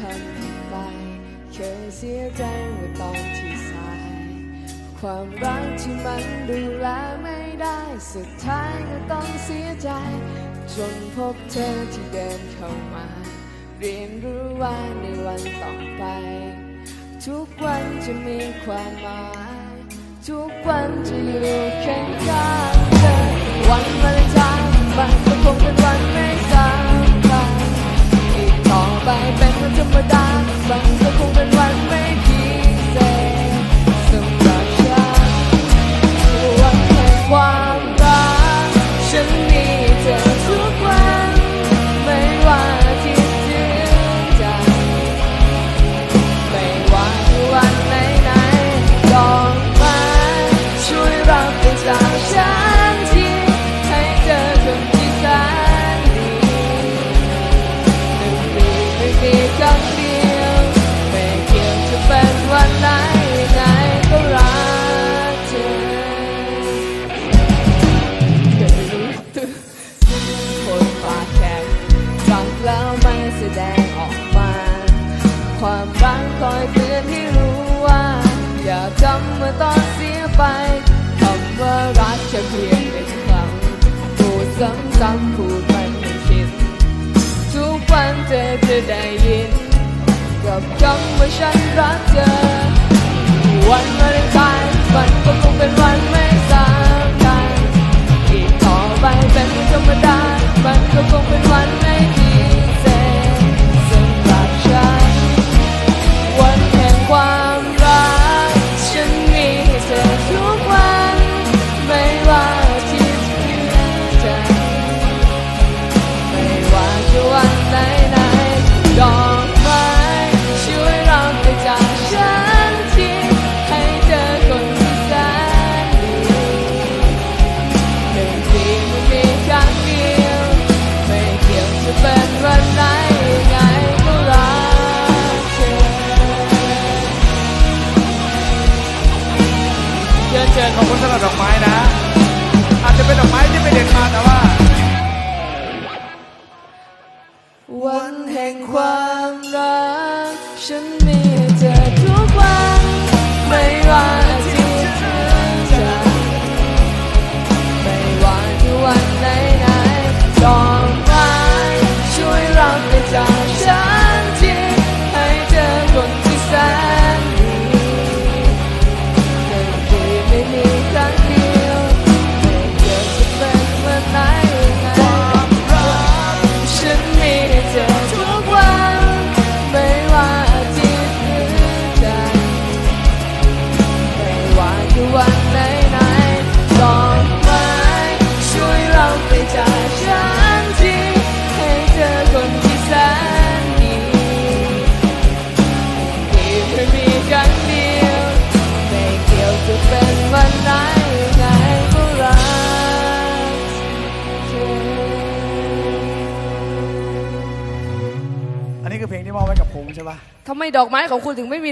ทำไป เคยเสียใจเมื่อตอนที่สาย ความรักที่มันดูแลไม่ได้ สุดท้ายก็ต้องเสียใจ จนพบเธอที่เดินเข้ามา เรียนรู้ว่าในวันต่อไป ทุกวันจะมีความหมาย ทุกวันจะอยู่เคียง ดงออกมา ความรักคอยเตือนให้รู้ว่า อย่าจำเมื่อตอนเสียไปคำว่ารักแค่เพียงเป็นคำพูดซ้ำๆพูดมันให้ชินทุกวันเธอจะได้ยิน กับคำว่าฉันรักเธอ วันวาเลนไทน์มันก็คงเป็นวันไม่สำคัญอีกต่อไปเป็นธรรมดามันก็คงเป็น ดอกไม้นะ อาจจะเป็นดอกไม้ที่ไม่เด็ดมาแต่ว่า วันแห่งความรัก ฉันมีให้เธอทุกวัน ไม่ว่า ว่าจะวันไหนไหนๆดอกไม้ช่วยเราไปจากฉันทีให้เจอคนที่แสนดีที่ไม่มีครั้งเดียวไม่เกี่ยวจะเป็นวันไหนไงก็รักเธออันนี้คือเพลงที่มอบไว้กับผมใช่ปะ ทำไมดอกไม้ของคุณถึงไม่มี